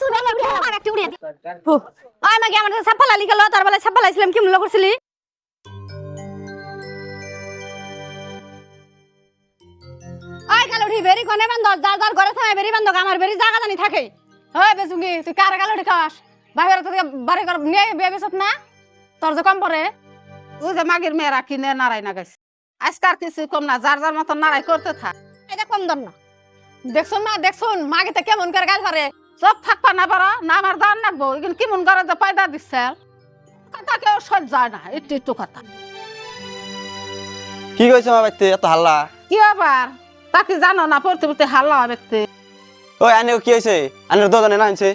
শুনে উড়ে আমার একটা উড়ে ওই মাগে আমার সাপ্পা লালি গেল তার বেলা সাপ্পা লাইছিলাম কি মূল্য করছিলি? ওই কালুড়ি বেরি কোনে বান্ধ যার যার ঘরে থাকে বেরি বান্ধ আমার বেরি জায়গা জানি থাকে। ওই বেসুঙ্গি তুই কার কালুড়ি খাস? বাইরে তোকে বাড়ি কর নিয়ে বিয়ে বেসত না? তোর যে কম পড়ে ও যে মাগের মেয়েরা কিনে নাড়াই না গেছে। আজকার কিছু কম না যার যার মতন নাড়াই করতে থাক। এটা কম দর না। দেখছুন মা দেখছুন মাকে তো কেমন করে গাল পারে সব থাকবা না পারা না আমার দান নাকবো এখানে কি মন করে যে পয়দা দিচ্ছে কথা কেউ সহ্য যায় না একটু একটু কথা। কি কইছে মা বাইতে এত হাল্লা? কি আবার তাকে জানো না পড়তে পড়তে হাল্লা হবে তে। ওই আনে কি হয়েছে আনের দুজনে না আনছে?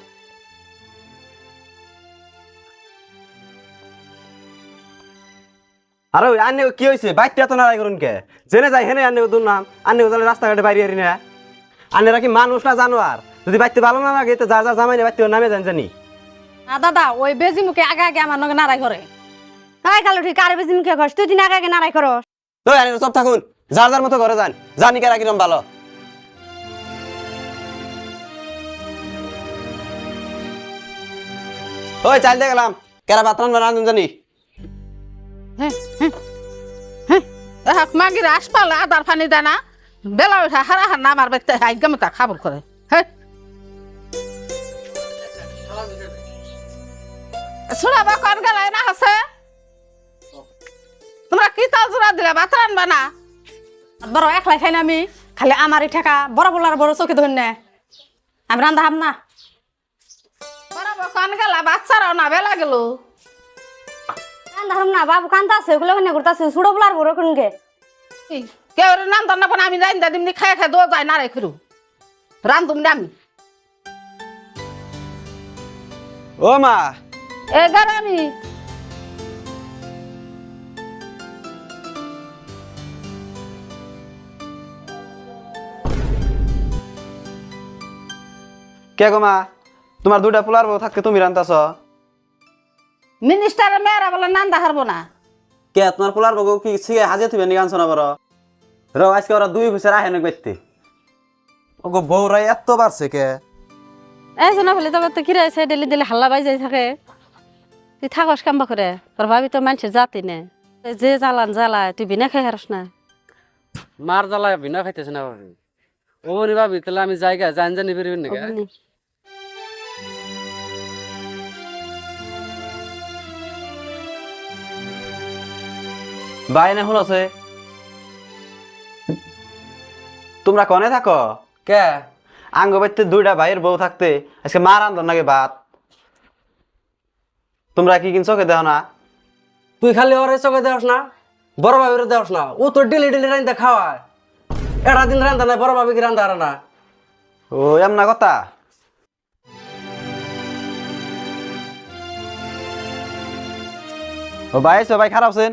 আরে ওই আনে কি হয়েছে বাইতে এত নারাই করুন কে? জেনে যাই হেনে আনে দুর নাম। আনে জানে রাস্তাঘাটে বাইরে না। আনেরা কি মানুষ না জানোয়ার? যদি বাইতে ভালো না লাগে তো যার যার জামাই বাইতে নামে জান জানি। না দাদা ওই বেজি মুখে আগে আগে আমার নগে নাড়াই করে। হাই কালুঠি কারে বেজি মুখে খস তুই দিন আগে আগে নাড়াই করস। তো আনে সব থাকুন যার যার মতো ঘরে যান। জানি কেরা কিরম ভালো। ওই চাল দিয়ে গেলাম। কেরা বাতরান রান্ধুন জানি। এক মাগির আসপালে আদার পানি দেয় না বেলা উঠা হারা হার না আমার বাড়িতে হাইগামিতা খাবার করে। হ্যাঁ শুনাবা কন গেলাই না আছে তোমরা কি তাল জোড়া দিলে? ভাত রানবা না? বড় একলাই খাই না আমি খালি আমারই ঠেকা বড় বলার বড় চোখে ধরে আমি রান্ধা হাম না। বরাবর কন গেলা বাচ্চারাও না বেলা গেল। রান্ধা হাম না বাবু কান্তা আছে ওগুলো ওখানে ঘুরতাছে ছোট বলার বড় কোনকে কেউ নাম না পান আমি রান্দা দিমনি খাই খাই দো যায় না রে না আমি। ও মা এগারো আমি। কে গো মা? তোমার দুটা পোলার বউ থাকতে তুমি রান্তাছ মিনিস্টারের মেয়েরা বলে নান্দা হারবো না। কে তোমার পোলার বউ কি সিগে হাজে তুমি নিগান শোনা বড়? র আজকে ওরা দুই বছর আহে না বাইতে ওগো বউরা এত বাড়ছে কে এই শোনা ফেলে তবে তো কিরে ডেলি ডেলি হাল্লা বাই যাই থাকে। তুই থাকস কাম্বা করে? তোর ভাবি তো মানুষের জাতি নে। যে জ্বালান জ্বালায় তুই বিনা খাই হারস না। মার জ্বালায় বিনা খাইতেছে না ভাবি। ও নি ভাবি তাহলে আমি জায়গা জান জানি ফিরবেন নাকি অমনি। বাইনে শুন আছে। তোমরা কনে থাকো? কে? আঙ্গ বাইতে দুইটা ভাইয়ের বউ থাকতে আজকে মা রান্ধন নাকি ভাত? তোমরা কি কিনছো কে দেও না? তুই খালি ওরে চোখে দেওয়াস না বড় ভাবির দেওয়াস না ও তো ডেলি ডেলি রান্দা খাওয়ায়। এটা দিন রান্দা নাই বড় ভাবি কি রান্দা আর না? ও এমনা কথা? ও ভাই আইছো ভাই খারাপ আছেন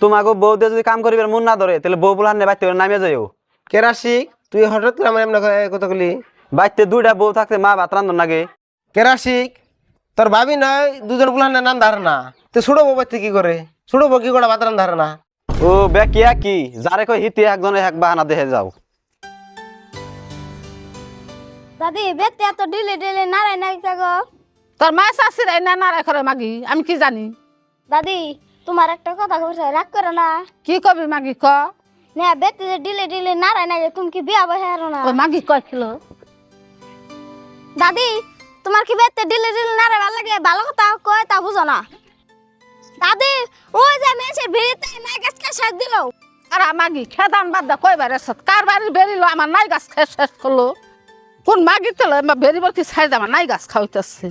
তোমাকে বউ দিয়ে যদি কাম করিবার মন না ধরে তাহলে বউ বলার বাইতে নামে যাইও। কেরাসিক তুই হঠাৎ করে আমার এমন কথা কলি বাইতে দুইটা বউ থাকতে মা ভাত রান্ধন নাগে। কেরাসিক তোর ভাবি নয় দুজন গুলান নাম ধারে না। তুই ছোট বউ বাচ্চা কি করে? ছোট বউ কি করে বাতরান ধারে না? ও বে কিয়া কি? যারে কই হিতে একজনে এক বাহানা দেখে যাও। দাদি বেতে এত ডিলে ডিলে নারাই নাই গো? তোর মা এই না নাড়াই করে মাগি আমি কি জানি? দাদি তোমার একটা কথা কইছে রাগ করো না। কি কবি মাগি ক? নে বেতে যে ডিলে ডিলে নারাই নাই তুমি কি বিয়া বহে না। ওই মাগি কয়েছিল দাদি তোমার কি বেতে ডিলে ডিলে নারাই ভালো লাগে ভালো কথা কয় তা বুঝো না দাদি ওই যে মেসের ভিড়িতে নাই গাছ কে শেষ দিল আর মাগি খেদান বাদ দা কয়বার এসত কার বাড়ি বেরিলো আমার নাই গাছ খেয়ে শেষ করল কোন মাগি তেল বেরিব কি ছাই আমার নাই গাছ খাওয়াইতেছে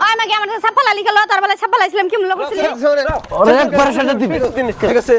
ওই মাগে আমার সাপ্পা লালি গেল তার বেলা সাপ্পা লাইছিলাম কি মূল্য করছিলি ওরে একবার সেটা দিবি ঠিক আছে